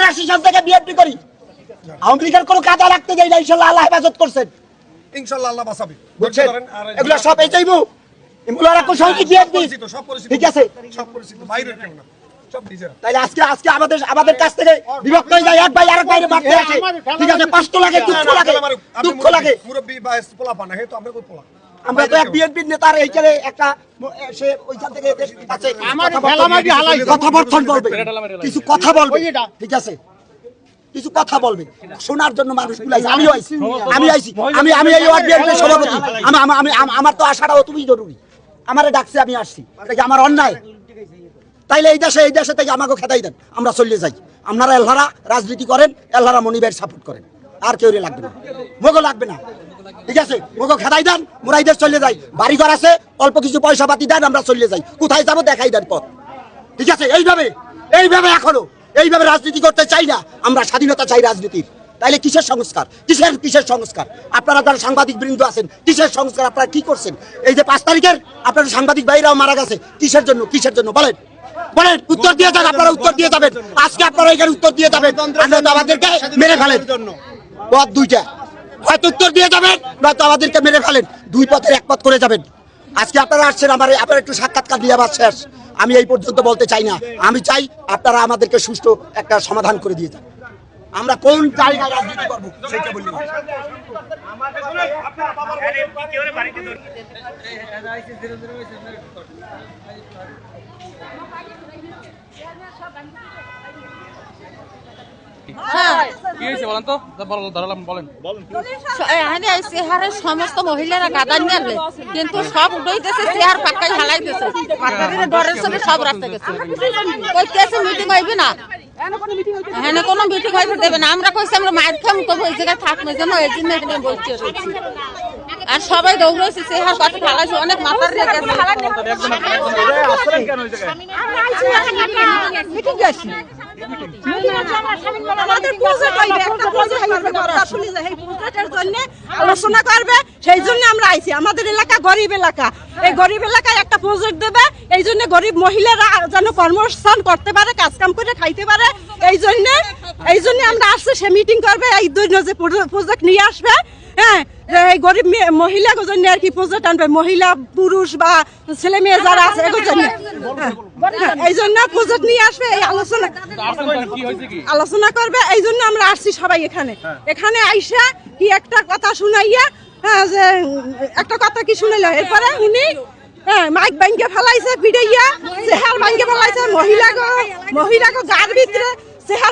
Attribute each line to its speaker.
Speaker 1: তেরাশি সাল থেকে বিএনপি করি। আওয়ামী লীগের কোনো কাদা রাখতে যাই না ইনশাল্লাহ আল্লাহ হেফাজত করছেন।
Speaker 2: ইনশাল্লাহ আল্লাহ বাঁচাবে।
Speaker 1: বুঝছেন? এগুলো সব এই চাইব এগুলো রাখো সঙ্গে বিএনপি
Speaker 2: সব।
Speaker 1: ঠিক আছে?
Speaker 2: সব পরিচিত বাইরের কেউ না।
Speaker 1: তাইলে আজকে আজকে আমাদের আমাদের কাছ থেকে বিভক্ত হয়ে যায় এক ভাই আরেক বাইরে মারতে আসে। ঠিক আছে? কষ্ট লাগে দুঃখ লাগে দুঃখ লাগে।
Speaker 2: মুরব্বী বা পোলা পানা হে তো আমরা কই পোলা?
Speaker 1: আমরা তো এক বিএনপির নেতার এইখানে একটা সে ওইখান থেকে কাছে। কথাবার্তন বলবে। কথা বলবে। ঠিক আছে? কিছু কথা বলবে। শোনার জন্য মানুষগুলো আইছে। আইছি আমি আইছি। আমি আমি এই ওয়ার্ড বিএনপির সভাপতি। আমি আমি আমি আম- আমার তো আসাটাও তুমি জরুরি। আমারে ডাকছে আমি আসছি। আমার অন্যায়? তাইলে এই দেশে এই দেশে থেকে আমাকে খেদাই দেন। আমরা চলে যাই। আপনারা এলহারা রাজনীতি করেন এলহারা মনিবের সাপোর্ট করেন। আর কেউ লাগবে না। মোগো লাগবে না। ঠিক আছে? মোগো খেদাই দেন মুরাইদের চলে যাই বাড়িঘর আছে, অল্প কিছু পয়সা পাতি দেন, আমরা চলে যাই। কোথায় যাব দেখাই দেন পথ। ঠিক আছে? এইভাবে এইভাবে এখনও, এইভাবে রাজনীতি করতে চাই না। আমরা স্বাধীনতা চাই রাজনীতির। তাইলে কিসের সংস্কার? কিসের কিসের সংস্কার? আপনারা যারা সাংবাদিক বৃন্দ আছেন, কিসের সংস্কার আপনারা কি করছেন? এই যে পাঁচ তারিখের আপনারা সাংবাদিক ভাইরাও মারা গেছে, কিসের জন্য কিসের জন্য? বলেন বলেন, উত্তর দিয়ে যান, আপনারা উত্তর দিয়ে যাবেন। আজকে আপনারা এখানে উত্তর দিয়ে যাবেন। আমাদেরকে মেরে ফেলেন। পথ দুইটা। হয়তো উত্তর দিয়ে যাবেন, নয়তো আমাদেরকে মেরে ফেলেন। দুই পথের এক পথ করে যাবেন। আজকে আপনারা আসছেন, আমার আপনার একটু সাক্ষাৎকার দিয়ে আবার শেষ। আমি এই পর্যন্ত বলতে চাই না। আমি চাই আপনারা আমাদেরকে সুষ্ঠু একটা সমাধান করে দিয়ে যান। আমরা কোন জায়গায় রাজনীতি করব, সেটা বলি
Speaker 3: কি হয়েছে বলেন তো? ধরালাম বলেন।
Speaker 4: এখানে সমস্ত মহিলারা গাদা নিয়ে কিন্তু সব উঠেছে চেহার পাক্কাই হালাই দিয়েছে সঙ্গে সব রাস্তা গেছে। কইতেছে মিটিং হইবে না? কোনো মিটিং হইতে দেবে না। আমরা কইছি আমরা মায়ের খাম করব এই জায়গায় থাকব যেন এই জন্য এখানে বসছে আর সবাই দৌড়েছে চেহার পাশে ফালাইছে অনেক মাথার রেখে
Speaker 5: মিটিং গেছি। আলোচনা করবে, সেই জন্য আমরা আইছি। আমাদের এলাকা গরিব এলাকা। এই গরিব এলাকায় একটা প্রজেক্ট দেবে, এই জন্য গরিব মহিলারা যেন কর্মস্থান করতে পারে কাজ কাম করে খাইতে পারে, এই জন্য এই জন্য আমরা আসছে, সে মিটিং করবে, এই জন্য যে প্রজেক্ট নিয়ে আসবে আর কি প্রজেক্ট আনবে মহিলা, পুরুষ বা ছেলে মেয়ে যারা আছে, এই জন্য নিয়ে আসবে, এই আলোচনা আলোচনা করবে, এই জন্য আমরা আসছি সবাই এখানে। এখানে আইসা কি একটা কথা শুনাইয়া যে, একটা কথা কি শুনাইল? এরপরে উনি মাইক ব্যাংকে ফেলাইছে পিড়াইয়া চেহার ব্যাংকে ফেলাইছে মহিলা গো মহিলা গো গার ভিতরে চেহার